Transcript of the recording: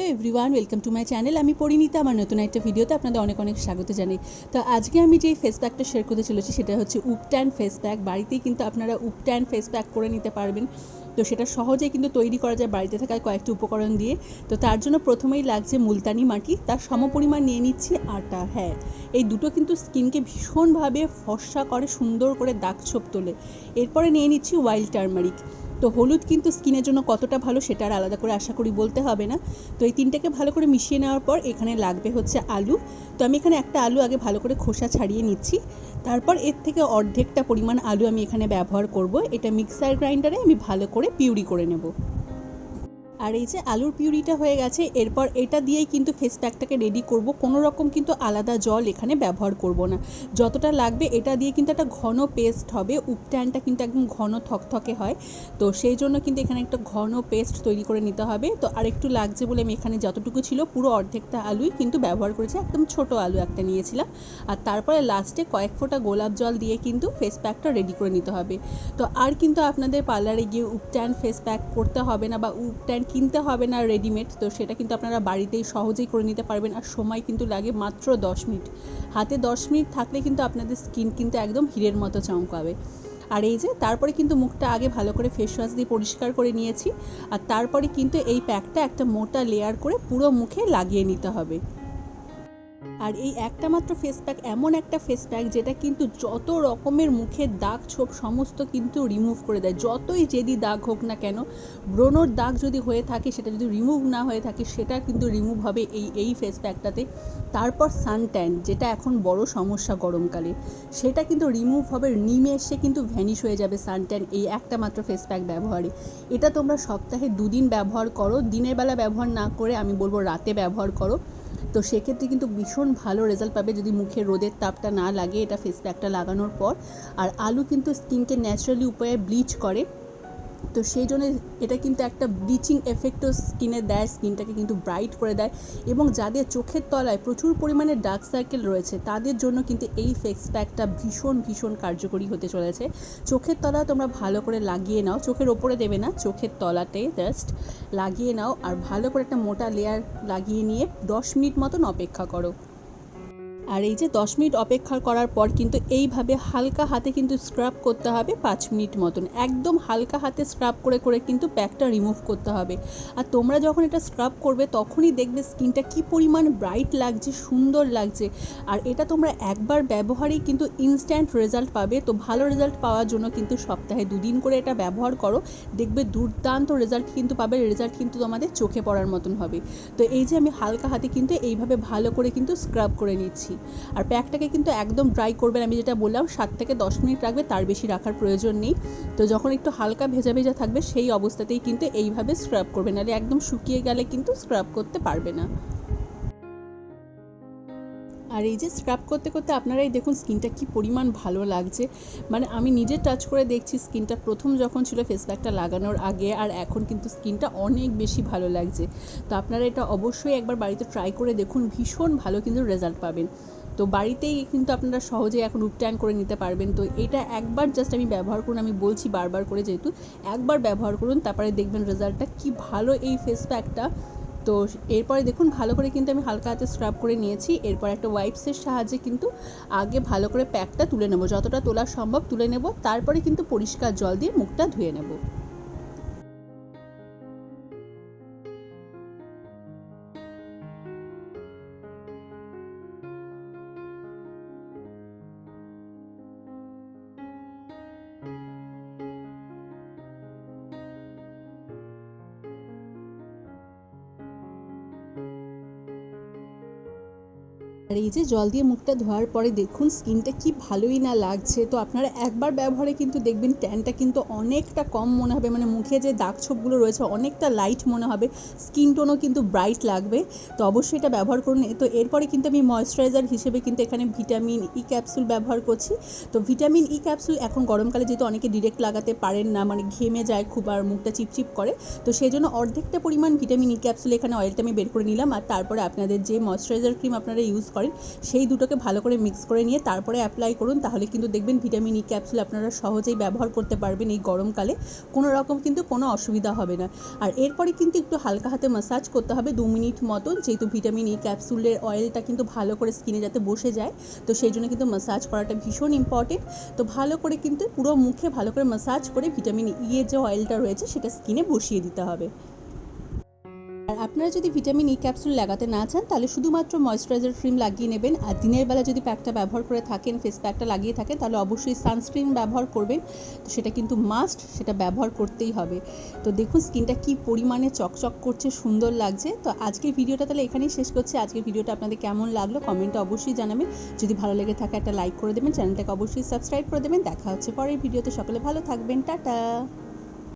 Hello everyone, welcome to my channel. আমি পরিণীতা, আমার নতুন একটা ভিডিওতে আপনাদের অনেক অনেক স্বাগত জানাই। তো আজকে আমি যেই ফেস প্যাকটা শেয়ার করতে চলেছি, সেটা হচ্ছে উপট্যান ফেস প্যাক বাড়িতেই কিন্তু আপনারা উপট্যান ফেস প্যাক করে নিতে পারবেন। তো সেটা সহজেই কিন্তু তৈরি করা যায় বাড়িতে থাকা কয়েকটি উপকরণ দিয়ে। তো তার জন্য প্রথমেই লাগছে মুলতানি মাটি, তার সমপরিমাণ নিয়ে নিচ্ছি আটা। হ্যাঁ এই দুটো কিন্তু স্কিনকে ভীষণভাবে ফর্সা করে, সুন্দর করে দাগ ছোপ তোলে। এরপরে নিয়ে নিচ্ছি ওয়াইল্ড টার্মারিক তো হলুদ কিন্তু স্কিনের জন্য কতটা ভালো সেটা আর আলাদা করে আশা করি বলতে হবে না। তো এই তিনটাকে ভালো করে মিশিয়ে নেওয়ার পর এখানে লাগবে হচ্ছে আলু। তো আমি এখানে একটা আলু আগে ভালো করে খোসা ছাড়িয়ে নিচ্ছি। তারপর এর থেকে অর্ধেকটা পরিমাণ আলু আমি এখানে ব্যবহার করব। এটা মিক্সার গ্রাইন্ডারে আমি ভালো করে পিউরি করে নেব। আর এই যে আলুর পিউরিটা হয়ে গেছে, এরপর এটা দিয়েই কিন্তু ফেস প্যাকটাকে রেডি করব। কোনো রকম কিন্তু আলাদা জল এখানে ব্যবহার করব না। যতটা লাগবে এটা দিয়ে কিন্তু একটা ঘন পেস্ট হবে। উপট্যানটা কিন্তু একদম ঘন থকথকে হয়। তো সেই জন্য কিন্তু এখানে একটা ঘন পেস্ট তৈরি করে নিতে হবে। তো আরেকটু লাগছে বলে আমি এখানে যতটুকু ছিল পুরো অর্ধেকটা আলুই কিন্তু ব্যবহার করেছি। একদম ছোট আলু একটা নিয়েছিলাম। আর তারপরে লাস্টে কয়েক ফোঁটা গোলাপ জল দিয়ে কিন্তু ফেস প্যাকটা রেডি করে নিতে হবে। তো আর কিন্তু আপনাদের পার্লারে গিয়ে উপট্যান ফেস প্যাক করতে হবে না বা উপট্যান কিনতে হবে না রেডিমেড তো সেটা কিন্তু আপনারা বাড়িতেই সহজেই করে নিতে পারবেন। আর সময় কিন্তু লাগে মাত্র দশ মিনিট। হাতে দশ মিনিট থাকলে কিন্তু আপনাদের স্কিন কিন্তু একদম হিরের মতো চমকাবে। আর এই যে, তারপরে কিন্তু মুখটা আগে ভালো করে ফেস ওয়াশ দিয়ে পরিষ্কার করে নিয়েছি। আর তারপরে কিন্তু এই প্যাকটা একটা মোটা লেয়ার করে পুরো মুখে লাগিয়ে নিতে হবে। আর এই একটা মাত্র ফেস প্যাক এমন একটা ফেস প্যাক যেটা কিন্তু যত রকমের মুখের দাগ ছোপ সমস্ত কিন্তু রিমুভ করে দেয়। যতই যেদি দাগ হোক না কেন, ব্রণর দাগ যদি হয়ে থাকে, সেটা যদি রিমুভ না হয়ে থাকে, সেটা কিন্তু রিমুভ হবে এই এই ফেস প্যাকটাতে তারপর সানট্যান যেটা এখন বড় সমস্যা গরমকালে। সেটা কিন্তু রিমুভ হবে নিমেষে কিন্তু ভ্যানিশ হয়ে যাবে সানট্যান এই একটা মাত্র ফেস প্যাক ব্যবহারে। এটা তোমরা সপ্তাহে দুদিন ব্যবহার করো, দিনের বেলা ব্যবহার না করে, আমি বলব রাতে ব্যবহার করো। তো সেক্ষেত্রে কিন্তু ভীষণ ভালো রেজাল্ট পাবে যদি মুখে রোদের তাপটা না লাগে এটা ফেস প্যাকটা লাগানোর পর। আর আলু কিন্তু স্কিনকে ন্যাচারালি উপায়ে ব্লিচ করে। তো সেই জন্য এটা কিন্তু একটা ব্লিচিং এফেক্টও স্কিনে দেয় স্কিনটাকে কিন্তু ব্রাইট করে দেয় এবং যাদের চোখের তলায় প্রচুর পরিমাণে ডার্ক সার্কেল রয়েছে, তাদের জন্য কিন্তু এই ফেস প্যাকটা ভীষণ ভীষণ কার্যকরী হতে চলেছে। চোখের তলা তোমরা ভালো করে লাগিয়ে নাও, চোখের ওপরে দেবে না, চোখের তলাতে জাস্ট লাগিয়ে নাও আর ভালো করে একটা মোটা লেয়ার লাগিয়ে নিয়ে দশ মিনিট মতন অপেক্ষা করো। আর এই যে দশ মিনিট অপেক্ষা করার পর কিন্তু এইভাবে হালকা হাতে কিন্তু স্ক্রাব করতে হবে পাঁচ মিনিট মতন। একদম হালকা হাতে স্ক্রাব করে করে কিন্তু প্যাকটা রিমুভ করতে হবে। আর তোমরা যখন এটা স্ক্রাব করবে তখনই দেখবে স্কিনটা কি পরিমাণ ব্রাইট লাগছে, সুন্দর লাগছে। আর এটা তোমরা একবার ব্যবহারেই কিন্তু ইনস্ট্যান্ট রেজাল্ট পাবে। তো ভালো রেজাল্ট পাওয়ার জন্য কিন্তু সপ্তাহে দুদিন করে এটা ব্যবহার করো। দেখবে দুর্দান্ত রেজাল্ট কিন্তু পাবে রেজাল্ট কিন্তু তোমাদের চোখে পড়ার মতন হবে। তো এই যে আমি হালকা হাতে কিন্তু এইভাবে ভালো করে কিন্তু স্ক্রাব করে নিচ্ছি। আর প্যাকটাকে কিন্তু একদম ড্রাই করবেন, আমি যেটা বললাম, সাত থেকে দশ মিনিট রাখবে, তার বেশি রাখার প্রয়োজন নেই। তো যখন একটু হালকা ভেজা ভেজা থাকবে, সেই অবস্থাতেই কিন্তু এইভাবে স্ক্রাব করবে নাহলে একদম শুকিয়ে গেলে কিন্তু স্ক্রাব করতে পারবে না। আর এই যে স্ক্রাব করতে করতে আপনারাই দেখুন স্কিনটা কি পরিমাণ ভালো লাগছে। মানে আমি নিজে টাচ করে দেখছি স্কিনটা প্রথম যখন ছিল ফেস প্যাকটা লাগানোর আগে আর এখন কিন্তু স্কিনটা অনেক বেশি ভালো লাগছে। তো আপনারা এটা অবশ্যই একবার বাড়িতে ট্রাই করে দেখুন, ভীষণ ভালো কিন্তু রেজাল্ট পাবেন। তো বাড়িতেই কিন্তু আপনারা সহজেই এখন উপট্যান করে নিতে পারবেন। তো এটা একবার জাস্ট আমি ব্যবহার করুন, আমি বলছি বারবার করে যেহেতু, একবার ব্যবহার করুন, তারপরে দেখবেন রেজাল্টটা কি ভালো এই ফেস প্যাকটা তো এরপরে দেখুন, ভালো করে কিন্তু আমি হালকা হাতে স্ক্রাব করে নিয়েছি। এরপর একটা ওয়াইপসের সাহায্যে কিন্তু আগে ভালো করে প্যাকটা তুলে নেব। যতটা তোলা সম্ভব তুলে নেব। তারপরে কিন্তু পরিষ্কার জল দিয়ে মুখটা ধুয়ে নেব। আর এই যে জল দিয়ে মুখটা ধোয়ার পরে দেখুন স্কিনটা কি ভালোই না লাগছে। তো আপনারা একবার ব্যবহারে কিন্তু দেখবেন ট্যানটা কিন্তু অনেকটা কম মনে হবে। মানে মুখে যে দাগ ছোপগুলো রয়েছে অনেকটা লাইট মনে হবে। স্কিন টোনও কিন্তু ব্রাইট লাগবে। তো অবশ্যই এটা ব্যবহার করুন। তো এরপরে কিন্তু আমি ময়শ্চারাইজার হিসেবে কিন্তু এখানে ভিটামিন ই ক্যাপসুল ব্যবহার করছি। তো ভিটামিন ই ক্যাপসুল এখন গরমকালে যেহেতু অনেকে ডিরেক্ট লাগাতে পারেন না মানে ঘেমে যায় খুব আর মুখটা চিপচিপ করে। তো সেই জন্য অর্ধেকটা পরিমাণ ভিটামিন ই ক্যাপসুল এখানে অয়েলটা আমি বের করে নিলাম। আর তারপরে আপনাদের যে ময়শ্চারাইজার ক্রিম আপনারা ইউজ করেন করেন, সেই দুটোকে ভালো করে মিক্স করে নিয়ে তারপরে অ্যাপ্লাই করুন, তাহলে কিন্তু দেখবেন ভিটামিন ই ক্যাপসুল আপনারা সহজেই ব্যবহার করতে পারবেন এই গরমকালে। কোনো রকম কিন্তু কোনো অসুবিধা হবে না। আর এরপরে কিন্তু একটু হালকা হাতে মাসাজ করতে হবে দু মিনিট মতন, যেহেতু ভিটামিন ই ক্যাপসুলের অয়েলটা কিন্তু ভালো করে স্কিনে যাতে বসে যায়, তো সেই জন্য কিন্তু মাসাজ করাটা ভীষণ ইম্পর্টেন্ট তো ভালো করে কিন্তু পুরো মুখে ভালো করে মাসাজ করে ভিটামিন ই এর যে অয়েলটা রয়েছে, সেটা স্কিনে বসিয়ে দিতে হবে। আপনারা যদি ভিটামিন ই ক্যাপসুল লাগাতে না চান, তাহলে শুধুমাত্র ময়শ্চারাইজার ক্রিম লাগিয়ে নেবেন। আর দিনের বেলা যদি প্যাকটা ব্যবহার করে থাকেন ফেস প্যাকটা লাগিয়ে থাকেন, তাহলে অবশ্যই সানস্ক্রিন ব্যবহার করবেন। তো সেটা কিন্তু মাস্ট সেটা ব্যবহার করতেই হবে। তো দেখুন স্কিনটা কি পরিমাণে চকচক করছে, সুন্দর লাগছে। তো আজকের ভিডিওটা তাহলে এখানেই শেষ করছি। আজকের ভিডিওটা আপনাদের কেমন লাগল কমেন্টে অবশ্যই জানাবেন। যদি ভালো লেগে থাকে, একটা লাইক করে দেবেন। চ্যানেলটাকে অবশ্যই সাবস্ক্রাইব করে দেবেন। দেখা হচ্ছে পরের ভিডিওতে। সকলে ভালো থাকবেন। টাটা!